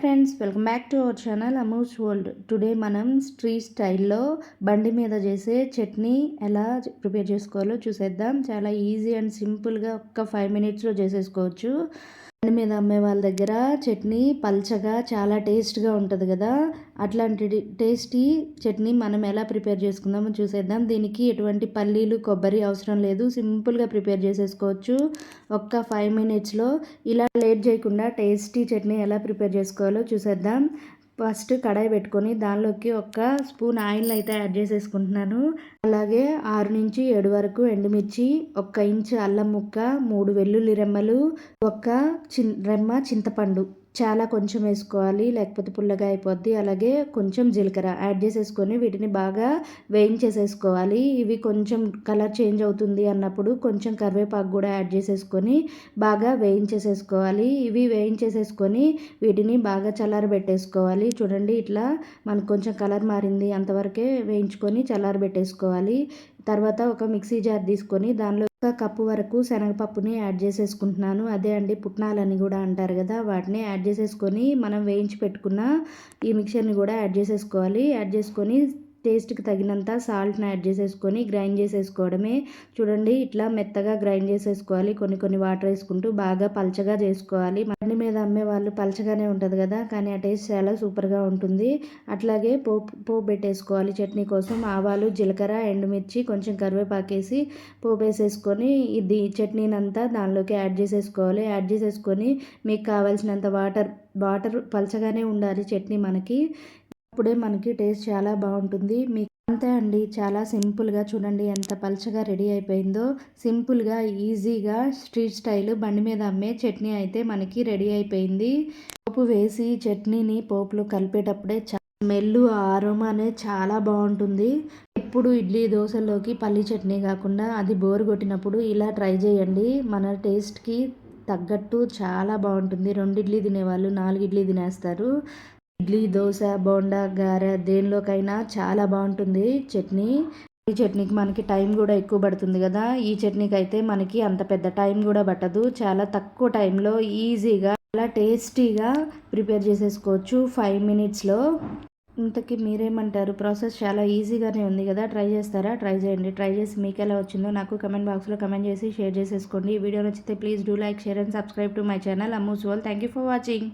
Friends welcome back to our channel Ammu's world. Today మనం street స్టైల్లో బండి మీద చేసే చట్నీ ఎలా ప్రిపేర్ చేసుకోవాలో చూసేద్దాం. చాలా ఈజీ అండ్ సింపుల్గా ఒక్క ఫైవ్ మినిట్స్లో చేసేసుకోవచ్చు. బండి మీద అమ్మే వాళ్ళ దగ్గర చట్నీ పల్చగా చాలా టేస్ట్గా ఉంటుంది కదా. అట్లాంటి టేస్టీ చట్నీ మనం ఎలా ప్రిపేర్ చేసుకుందామో చూసేద్దాం. దీనికి ఎటువంటి పల్లీలు కొబ్బరి అవసరం లేదు. సింపుల్గా ప్రిపేర్ చేసేసుకోవచ్చు. ఒక్క ఫైవ్ మినిట్స్లో ఇలా లేట్ చేయకుండా టేస్టీ చట్నీ ఎలా ప్రిపేర్ చేసుకోవాలో చూసేద్దాం. ఫస్ట్ కడాయి పెట్టుకొని దానిలోకి ఒక స్పూన్ ఆయిల్ అయితే యాడ్ చేసేసుకుంటున్నాను. అలాగే ఆరు నుంచి ఏడు వరకు ఎండుమిర్చి ఒక్క ఇంచు అల్లం ముక్క మూడు వెల్లుల్లి రెమ్మలు ఒక చిన్ రెమ్మ చింతపండు. చాలా కొంచెం వేసుకోవాలి లేకపోతే పుల్లగా అయిపోద్ది. అలాగే కొంచెం జీలకర్ర యాడ్ చేసేసుకొని వీటిని బాగా వేయించేసేసుకోవాలి. ఇవి కొంచెం కలర్ చేంజ్ అవుతుంది అన్నప్పుడు కొంచెం కరివేపాకు కూడా యాడ్ చేసేసుకొని బాగా వేయించేసేసుకోవాలి. ఇవి వేయించేసేసుకొని వీటిని బాగా చల్లారబెట్టేసుకోవాలి. చూడండి ఇట్లా మనకు కొంచెం కలర్ మారింది అంతవరకే వేయించుకొని చల్లారబెట్టేసుకోవాలి. తర్వాత ఒక మిక్సీ జార్ తీసుకొని దానిలో ఒక కప్పు వరకు శనగపప్పుని యాడ్ చేసేసుకుంటున్నాను. అదే అండి పుట్నాలని కూడా అంటారు కదా వాటిని యాడ్ చేసేసుకొని మనం వేయించి పెట్టుకున్న ఈ మిక్చర్ని కూడా యాడ్ చేసేసుకోవాలి. యాడ్ చేసుకొని టేస్ట్కి తగినంత సాల్ట్ని యాడ్ చేసేసుకొని గ్రైండ్ చేసేసుకోవడమే. చూడండి ఇట్లా మెత్తగా గ్రైండ్ చేసేసుకోవాలి. కొన్ని కొన్ని వాటర్ వేసుకుంటూ బాగా పల్చగా చేసుకోవాలి. బండి మీద అమ్మే వాళ్ళు పలచగానే ఉంటుంది కదా కానీ ఆ టేస్ట్ చాలా సూపర్గా ఉంటుంది. అట్లాగే పోపు పోపు పెట్టేసుకోవాలి చట్నీ కోసం. ఆవాలు జీలకర్ర ఎండుమిర్చి కొంచెం కరివేపాకేసి పోపు వేసేసుకొని ఇది చట్నీనంతా దానిలోకి యాడ్ చేసేసుకోవాలి. యాడ్ చేసేసుకొని మీకు కావాల్సినంత వాటర్ వాటర్ పల్చగానే ఉండాలి చట్నీ మనకి. అప్పుడే మనకి టేస్ట్ చాలా బాగుంటుంది. మీకు అంతే అండి. చాలా సింపుల్గా చూడండి ఎంత పలచగా రెడీ అయిపోయిందో. సింపుల్గా ఈజీగా స్ట్రీట్ స్టైల్ బండి మీద అమ్మే చట్నీ అయితే మనకి రెడీ అయిపోయింది. పోపు వేసి చట్నీని పోపులో కలిపేటప్పుడే మెల్లు ఆరోమా అనేది చాలా బాగుంటుంది. ఎప్పుడు ఇడ్లీ దోశలోకి పల్లి చట్నీ కాకుండా అది బోరు కొట్టినప్పుడు ఇలా ట్రై చేయండి. మన టేస్ట్కి తగ్గట్టు చాలా బాగుంటుంది. రెండు ఇడ్లీ తినేవాళ్ళు నాలుగు ఇడ్లీ తినేస్తారు. ఇడ్లీ దోశ బోండా గారె దేనిలోకైనా చాలా బాగుంటుంది. చట్నీ ఈ చట్నీకి మనకి టైం కూడా ఎక్కువ పడుతుంది కదా. ఈ చట్నీకి అయితే మనకి అంత పెద్ద టైం కూడా పట్టదు. చాలా తక్కువ టైంలో ఈజీగా చాలా టేస్టీగా ప్రిపేర్ చేసేసుకోవచ్చు ఫైవ్ మినిట్స్లో. ఇంతకీ మీరేమంటారు? ప్రాసెస్ చాలా ఈజీగానే ఉంది కదా. ట్రై చేస్తారా? ట్రై చేయండి. ట్రై చేసి మీకు ఎలా వచ్చిందో నాకు కమెంట్ బాక్స్లో కమెంట్ చేసి షేర్ చేసేసుకోండి. ఈ వీడియో నచ్చితే please do like share and subscribe to my channel. Ammu's world thank you for watching.